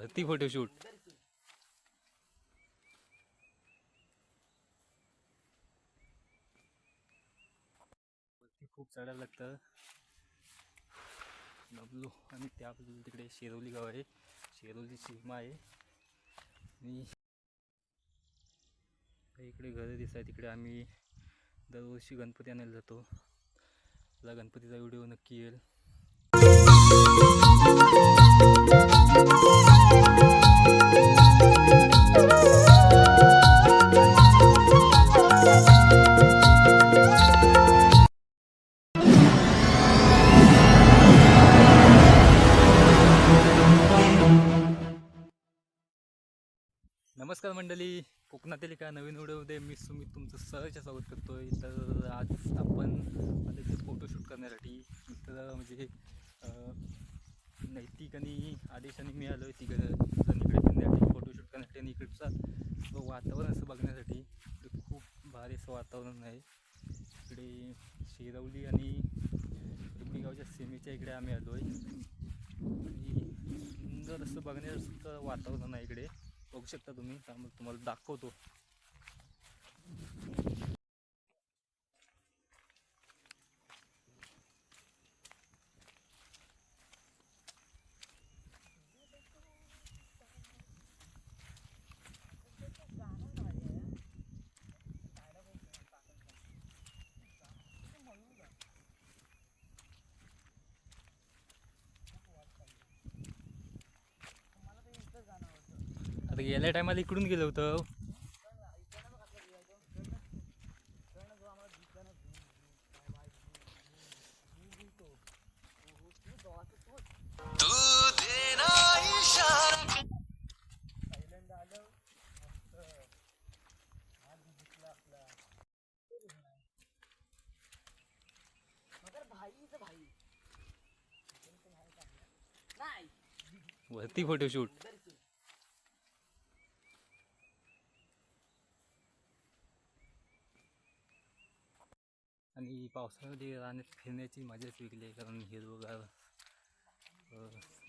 वरती फोटोशूट वरती खूप चढायला लागतं. दबलो आणि त्या बाजूला तिकडे शेरवली गाव आहे. शेरवली सीमा आहे. आणि इकडे घरं दिसत तिकडे आम्ही दरवर्षी गणपती आणायला जातो. मला गणपतीचा व्हिडिओ नक्की येईल. मंडळी कोकणातील एका नवीन व्हिडिओमध्ये मी सुमित तुमचं सहज स्वागत आहे तर आज आपण आले इथे फोटोशूट करण्यासाठी. मित्र म्हणजे नैतिक आणि आदेशाने मी आलो आहे तिकडं इकडे फिरण्यासाठी फोटोशूट करण्यासाठी आणि इकडचा वातावरण असं बघण्यासाठी. खूप भारी असं वातावरण आहे. इकडे शेरवली आणि गावच्या सीमेच्या इकडे आम्ही आलो आहे आणि सुंदर असं बघण्यासारखं वातावरण आहे इकडे. बघू शकता तुम्ही. त्यामुळे तुम्हाला दाखवतो. आता गेल्या टायमाला इकडून गेलो होतो. वरती फोटोशूट आणि पावसाळ्यामध्ये राहण्यात फिरण्याची मजाच वेगळी आहे कारण हिरवगार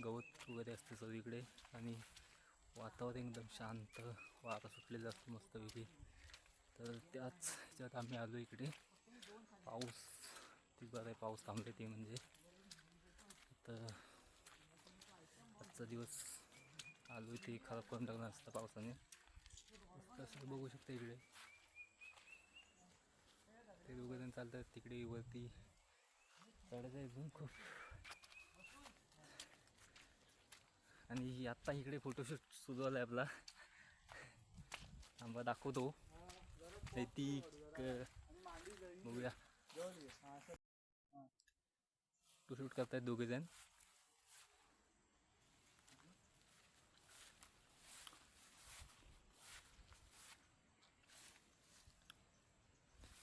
गवत वगैरे असते सगळीकडे आणि वातावरण एकदम शांत वारा सुटलेला मस्त मस्तपैकी तर त्याच ह्याच्यात आम्ही आलो इकडे. पाऊस ती बरं आहे पाऊस थांबले ते म्हणजे. तर आजचा दिवस आलो ते खराब करून टाकणार असतं पावसाने. तसं बघू शकता इकडे. ते दोघं जण चालतात तिकडे वरती. चढायचं इथून खूप. आणि आत्ता इकडे फोटोशूट सुरू झाला आहे आपला. आंबा दाखवतो. नैतिक बघूया. फोटोशूट करतायत दोघे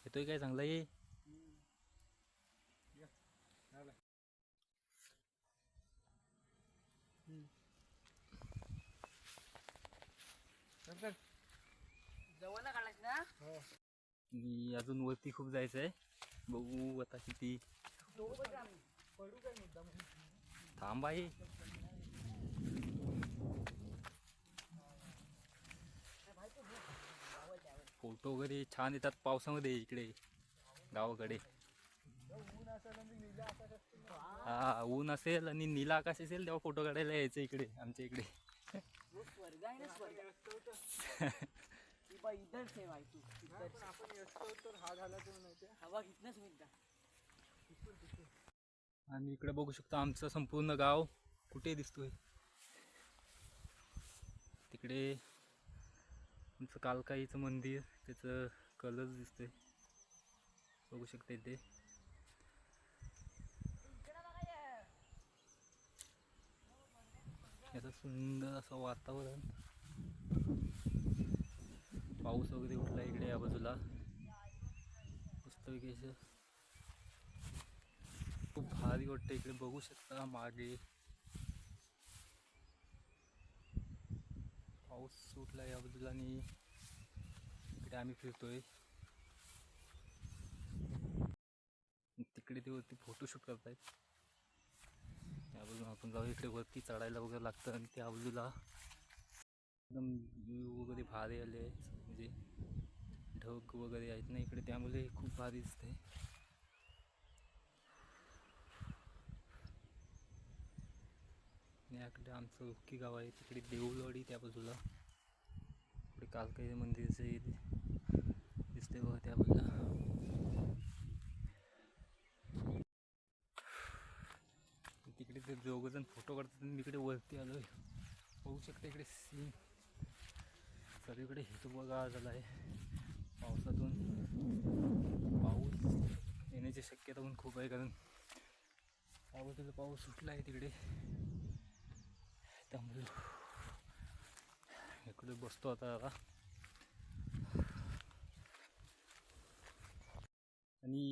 येतोय काय चांगला ये मी अजून वरती खूप जायचं आहे बघू आता किती थांब आहे फोटो वगैरे छान येतात पावसामध्ये इकडे गावाकडे. हा ऊन असेल आणि नीला आकाश असेल तेव्हा फोटो काढायला यायचं इकडे आमच्या इकडे. आणि इकडे बघू शकतो आमचं संपूर्ण गाव कुठे दिसतोय? तिकडे आमचं कालकाईचं मंदिर त्याचं कलर दिसतोय. बघू शकते ते याचं सुंदर असं वातावरण. पाऊस वगैरे उठला इकडे या बाजूला. मस्तपैकी असं खूप भारी वाटतं इकडे. बघू शकता मागे. पाऊस सुटला या बाजूला आणि इकडे आम्ही फिरतोय. तिकडे ते वरती फोटोशूट करतायत. त्या बाजूला आपण जाऊ इकडे वरती चढायला वगैरे लागतं आणि त्या बाजूला एकदम व्ह्यू वगैरे भारी आले म्हणजे ढग वगैरे आहेत ना इकडे त्यामुळे खूप भारी दिसते याकडे आमचं रुक्की गाव आहे तिकडे देऊळवाडी त्या बाजूला. इकडे कालकाई मंदिरचे दिसते बघा त्या बाजूला. तिकडे ते दोघंजण फोटो काढतात मी इकडे वरती आलोय. बघू शकते इकडे सीन सगळीकडे गाळ झाला आहे. पावसातून पाऊस येण्याची शक्यता पण खूप आहे कारण. त्या पाऊस सुटला आहे तिकडे. त्यामुळे. इकडे बसतो आता आता आणि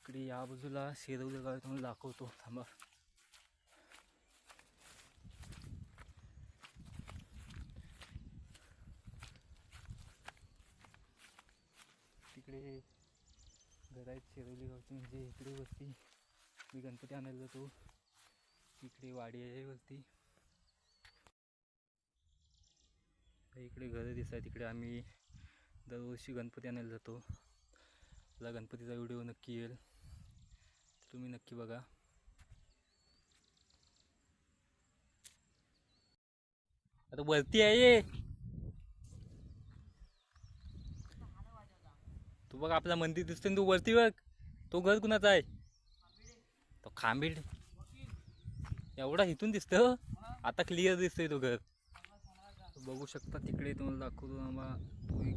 इकडे या बाजूला शेरवलं गाव आहे, तुम्हाला दाखवतो. थांबा. तिकडे घर आहेत शेरवली गावची म्हणजे इकडे वरती मी गणपती आणायला जातो. इकडे वाडी आहे वरती. इकडे घरं दिसत तिकडे आम्ही दरवर्षी गणपती आणायला जातो. मला गणपतीचा व्हिडिओ नक्की येईल. तुम्ही नक्की बघा. आता वरती आहे तू बघ आपला मंदिर दिसतोय ना तू वरती बघ. तो घर कुणाचा आहे? तो खांबीड एवढा इथून दिसतं हो. आता क्लिअर दिसतोय तो घर. बघू शकता तिकडे तुम्हाला दाखवतो आम्हा तो एक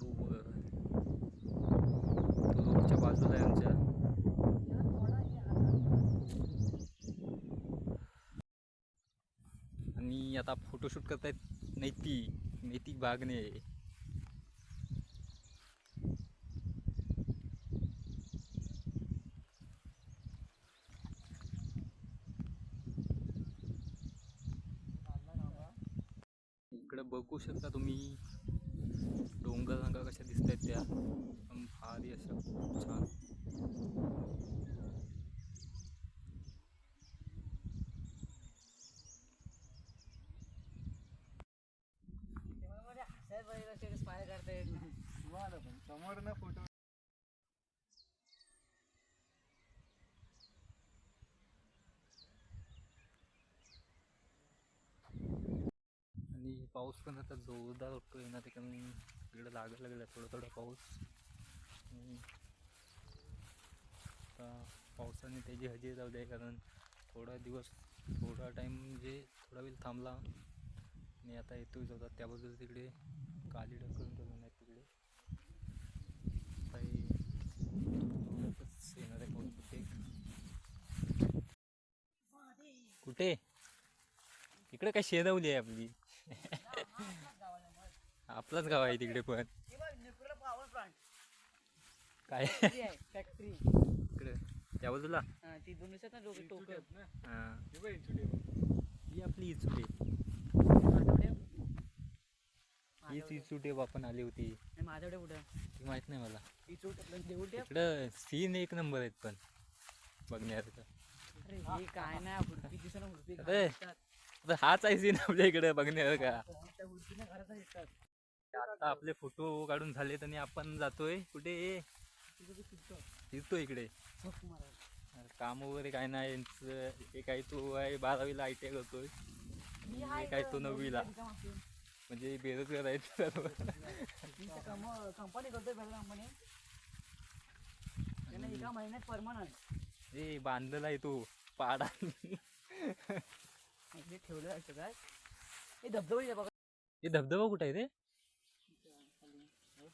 तो घर तो रोडच्या बाजूला आहे आमच्या. आणि आता फोटोशूट करतायत नैतिक नैतिक बागणे इकडे बघू शकता तुम्ही. डोंगर रांगा कशा दिसत आहेत त्या. एकदम भारी अशा खूप छान. समोर ना फोटो आणि पाऊस पण आता जोरदार होतो येणार ते कारण इकडे लागायला लागला थोडा थोडा पाऊस. आणि आता पावसाने त्याची हजेरी जाऊ द्या कारण थोडा दिवस थोडा टाईम म्हणजे थोडा वेळ थांबला आणि आता येतो जातात त्याबद्दल तिकडे काली ढकलून ठेवून नाही तिकडे. काही येणार आहे पाऊस कुठे? कुठे? इकडे काय शेरवली आहे आपली? आपलाच गाव आहे तिकडे पण. काय? फॅक्टरी इकडे त्या बाजूला? ती दोन दिवसात ना डोके टोक ही आपली इचुटे हीच इचुटे आपण आली होती. माझ्याकडे कुठं ती माहीत नाही मला. इचूट इकडं सीन एक नंबर आहेत पण बघण्यासारखं. अरे काय नाही ना हाच आहे सीन आपल्या इकडे बघण्यासारखा. आता आपले फोटो काढून झालेत आणि आपण जातोय. कुठे? फिरतो इकडे. काम वगैरे काय नाही यांचं हे काय तो आहे बारावीला आय टी आय करतोय. आणि हे काय तो नववीला. म्हणजे बेरोजगार आहेत. कंपनी करतोय कंपनी एका महिन्यात परमनंट ए बांधलेला आहे तो पाडा. ठेवलं जायचं काय हे धबधबे हे धबधबा कुठे आहे रे?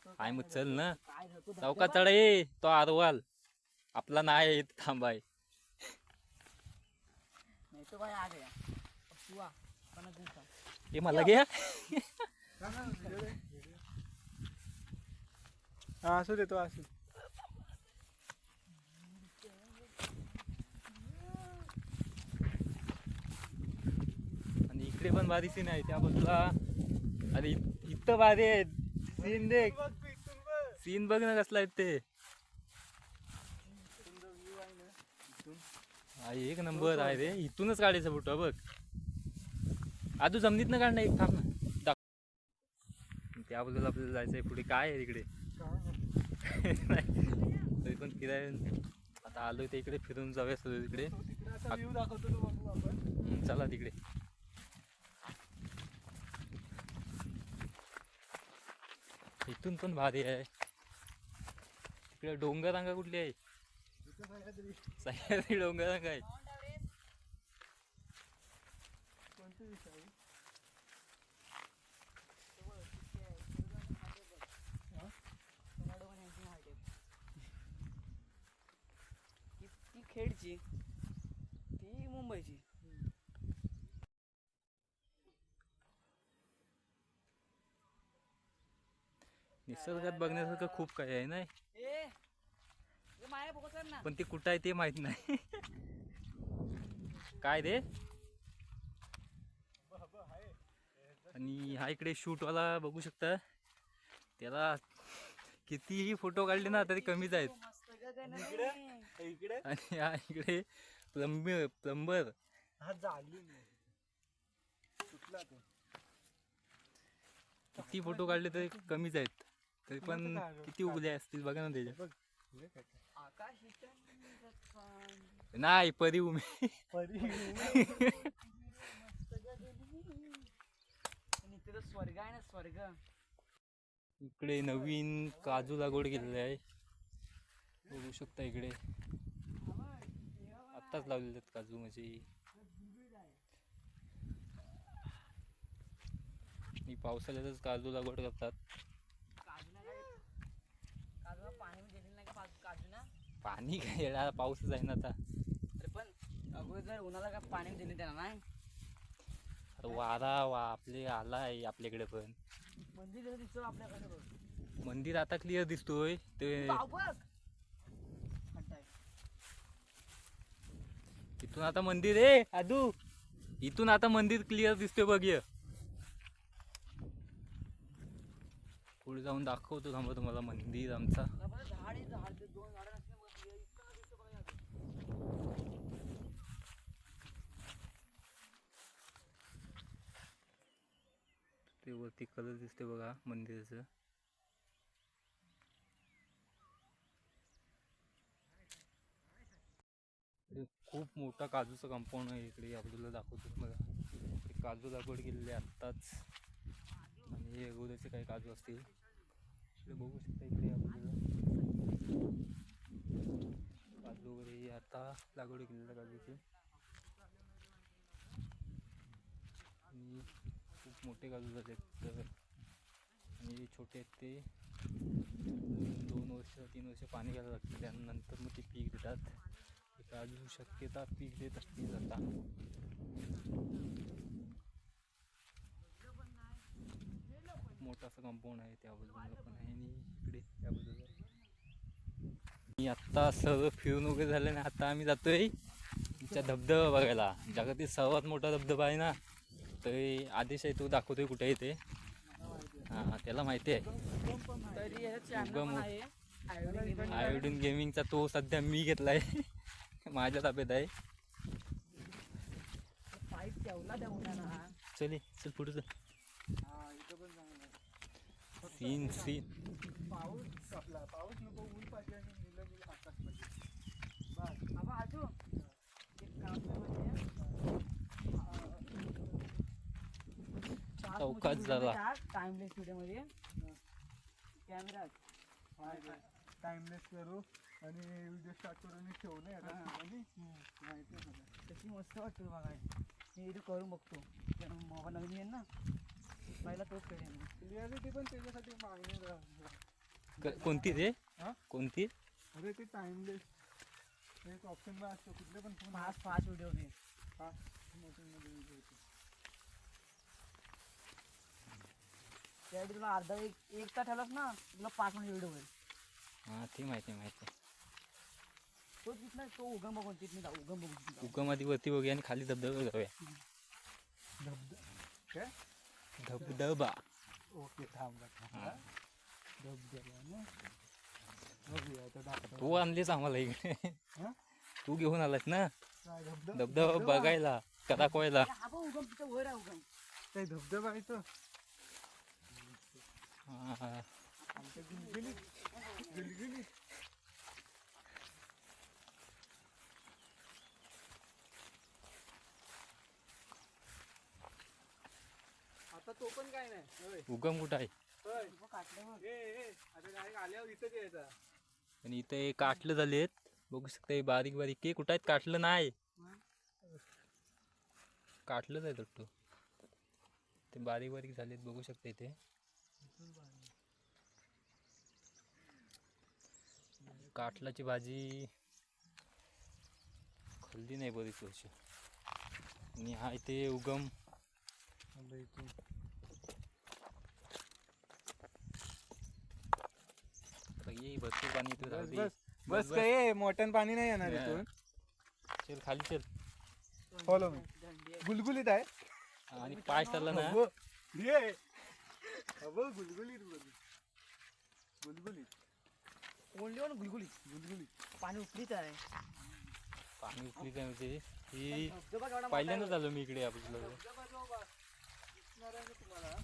काय मग चल ना. चौकात चढ ये तो आरवाल. आपला नाही आहे इथं थांबाय. नाही हे मला घ्या हा असू दे तो असू. आणि इकडे पण भारी सीन आहे त्या बाजूला. अरे इ- इथं भारी आहे सीन देख. सीन बघ ना कसला आहे ते. एक नंबर आहे रे. इथूनच काढायचा फोटो बघ. आजू जमनीत ना काढणं एक थांब ना. त्याबद्दल आपल्याला जायचं आहे पुढे. काय आहे तिकडे नाही, तरी पण फिराय आता आलोय ते इकडे फिरून जाऊया सगळं तिकडे. चला तिकडे. इथून पण भारी आहे. तिकडे डोंगर रांगा कुठली आहे? सह्याद्री सह्याद्री डोंगर रांगा आहे कोणती दिशा आहे? हा? ती ती खेडची ती मुंबईची निसर्गात बघण्यासारखं खूप काही आहे नाही? ए हे माया बघत ना. पण ते कुठं आहे ते माहीत नाही. काय रे? आणि हा इकडे शूटवाला बघू शकता. त्याला कितीही फोटो काढले ना तरी कमीच आहेत. आणि हा इकडे? प्लंबर प्लंबर हा किती फोटो काढले तरी कमीच आहेत. तरी पण किती उगले असतील बघा ना त्याच्या. नाही परी उमे स्वर्ग आहे ना स्वर्ग. इकडे नवीन काजू लागवड केलेली आहे. बघू शकता इकडे. आत्ताच लावलेले आहेत काजू म्हणजे. पावसाळ्यातच काजू लागवड करतात. पाणी काय येणार पाऊसच आहे ना आता. अरे पण अगोदर उन्हाला काय पाणी दिले त्यांना नाही? आता वारा वा आपले आला आहे आपल्याकडे पण. मंदिर दिसतो आपल्याकडे बघ. मंदिर आता क्लिअर दिसतोय. ते भाऊ बघ. खड्डा आहे. इथून आता मंदिर आहे आदू. इथून आता मंदिर क्लिअर दिसतोय बघ ये. पुढे जाऊन दाखवतो थांबा तुम्हाला मंदिर आमचा. आहे झाड ते दोन झाडं नसले बघ हे इतकं दिसतं बघा यात. ते वरती कलर दिसते बघा मंदिराचं. खूप मोठा काजूचं कंपाऊंड आहे इकडे आपल्याला दाखवतो बघा इकडे काजू लागवड केलेली आहे आत्ताच. आणि हे अगोदरचे काही काजू असतील. इकडे बघू शकता इकडे आपल्याला. काजू वगैरे आता लागवड केलेल्या काजूची. आणि मोठे काजू झाले तर आणि छोटे आहेत ते दोन वर्ष तीन वर्ष पाणी घ्यायला लागतं त्यानंतर मग ते पीक देतात. काजू शक्यता पीक देत असतील जाता मोठा असं कंपाऊंड आहे त्या बाजूला पण आहे आणि इकडे त्या बाजूला मी आत्ता सर्व फिरून वगैरे झालं ना आता आम्ही जातोय तिच्या धबधबा बघायला. जगातील सर्वात मोठा धबधबा आहे ना तर आदेश आहे तो दाखवतोय कुठे आहे ते. हां त्याला माहिती आहे. आहे. आयोडीन गेमिंगचा तो सध्या मी घेतलाय. माझ्या ताब्यात आहे. चल चल पुढे चल आहे. सीन सीन पाऊस नको ऊन पाहिजे आणि निलं निलं आकाश पाहिजे बस. बाबा आजू. एक काम चौकात झाला. टाइमलेस व्हिडिओ मध्ये कॅमेरा टाइमलेस करू आणि व्हिडिओ स्टार्ट करून ठेवू नाही आता आणि माहिती आहे मला. त्याची मस्त वाटतो बघा. मी व्हिडिओ करून बघतो. मोबाईल नवीन येईल ना? पहिला तोच करेन क्लिअरिटी पण त्याच्यासाठी मागणी. कोणती रे? हा? कोणती? अरे ते टाइमलेस एक ऑप्शन असतो कुठले पण फ़ोन फास्ट फास्ट व्हिडिओ घे. मोठ्यामध्ये video येतो. त्यासाठी तुला अर्धा एक एक तास ठेवलास ना तुला पाच मिनिट व्हिडिओ होईल. हां ते माहिती माहिती. तो तिथनं तो उगम बघून तिथनं जाऊ उगम बघून तिथनं जाऊ. उगम आधी वरती बघूया आणि खाली धबधबा जाऊया काय? धबधबा. ओके थांब हा. धबधबा ना बघूया आता दाखवतो. तू आणलीच आम्हाला इकडे. हा? तू घेऊन आलास ना? काय धबधबा धबधबा बघायला कदा कोयला हा बघ उगम तिथं वर आहे उगम. काही धबधबा आहे तो हा. आमच्या गुलगुलीत गुलगुलीत आता तो पण काय नाही. उगम कुठं आहे? काटलं आल्यावर इथंच यायचा. आणि इथे काटलं झालेत बघू शकता हे बारीक बारीक. के कुठं आहेत? काटलं नाही. काटलंच आहे तट्टू. ते बारीक बारीक झालेत. बघू शकता इथे. काटलाची भाजी. खाल्ली नाही बरीच वर्ष. आणि हा इथे उगम. ये भरपूर पाणी इथे बस. बस बस, काय मोठ्यान पाणी नाही येणार. इथून. चल खाली चल. Follow me. गुलगुलीत आहे. आणि पाय चालला ना. अबो गुलगुलीत गुलगुलीत. हो ना गुलगुली गुलगुलीत. पाणी उकळीत आहे. पाणी उकळी काय म्हणजे ही धबधबा केवढा मोठा पहिल्यांदाच आहे आलो मी इकडे आपलं धबधबा जो बा- दिसणार आहे ना तुम्हाला?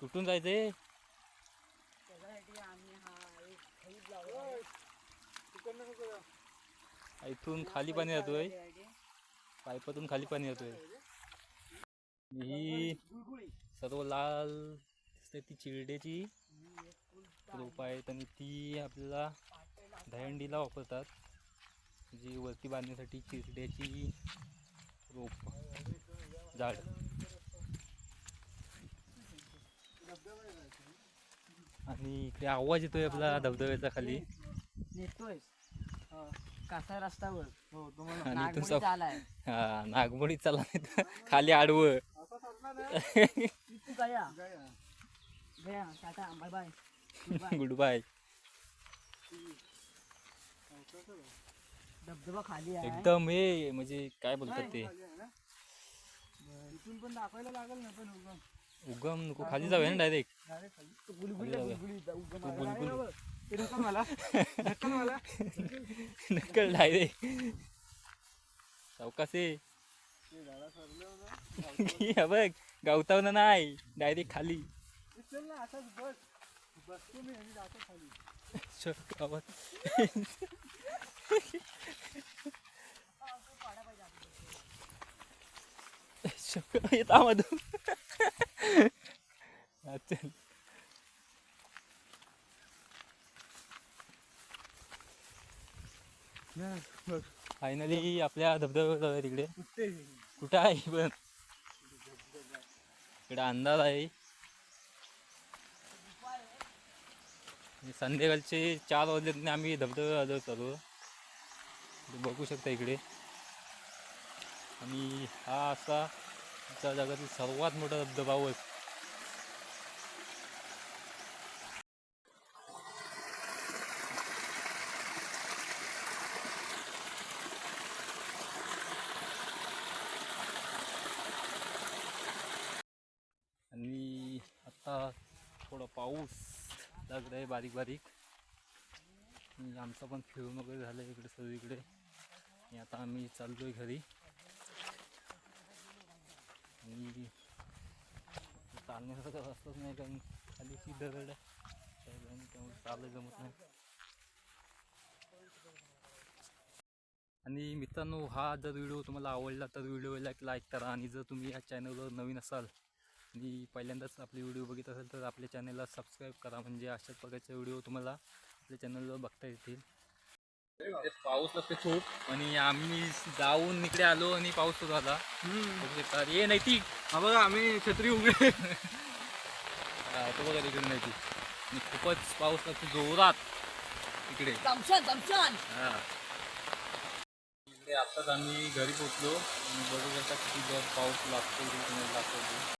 कुठून जायचंय? त्याच्यासाठी आम्ही हा एक लावला इथून खाली पाणी जातोय पायपातून खाली पाणी जातोय ही सर्व लाल दिसते ती चिरड्याची रोप आहेत आणि ती आपल्याला दहंडीला वापरतात. जी वरती बांधण्यासाठी चिरड्याची रोप झाड. आणि इकडे आवाज येतोय आपला धबधब्याचा खाली. नेतोय हा. कासा रस्त्यावर? हो तुम्हाला आणि इथून नागमोडी चालाय. हा नागमोडी चालला नाही तर खाली आडवं. असा सरला ना तू गया. गया. गया tata bye bye bye goodbye. धबधबा खाली आहे. एकदम हे म्हणजे काय बोलतात ते? इथून पण दाखवायला लागेल ना पण उगम नको खाली जाऊया ना डायरेक्ट तू बुलबुल मला नकल डायरेक्ट चौकासे बघ गावतावना नाही डायरेक्ट खाली. ए, येता ना येत चल बघ. फायनली आपल्या धबधब्यावर तिकडे. कुठे आहे? पण? इकडे अंदाज आहे. संध्याकाळचे चार वाजले आम्ही धबधबे आलो चालू. बघू शकता इकडे. आणि हा असा आमच्या जगातील सर्वात मोठा धबधबा वर आणि आता थोडा पाऊस. लागत आहे बारीक बारीक. आणि आमचं पण फिरून वगैरे झालं आहे इकडे सगळीकडे. आणि आता आम्ही चाललो आहे घरी. आणि चालण्यासारखं रस्ताच नाही कारण खाली ती दगड आहे. त्यामुळे चाललं जमत नाही. आणि मित्रांनो हा जर व्हिडिओ तुम्हाला आवडला तर व्हिडिओला एक लाईक करा. आणि जर तुम्ही या चॅनलवर नवीन असाल आणि पहिल्यांदाच आपले व्हिडिओ बघित असेल तर आपल्या चॅनलला सबस्क्राईब करा. म्हणजे अशाच प्रकारचे व्हिडिओ तुम्हाला आपल्या चॅनलवर बघता येतील. पाऊस लागते खूप आणि आम्ही जाऊन इकडे आलो आणि पाऊस सुरू झाला. शकता. ये नैतिक हा बघा आम्ही छत्री उघडे हा, तो बघा तिकडे नैतिक आणि खूपच पाऊस लागतो जोरात इकडे. हा. इकडे आत्ताच आम्ही घरी पोचलो आणि बघू शकता किती जोर पाऊस लागतो लागतो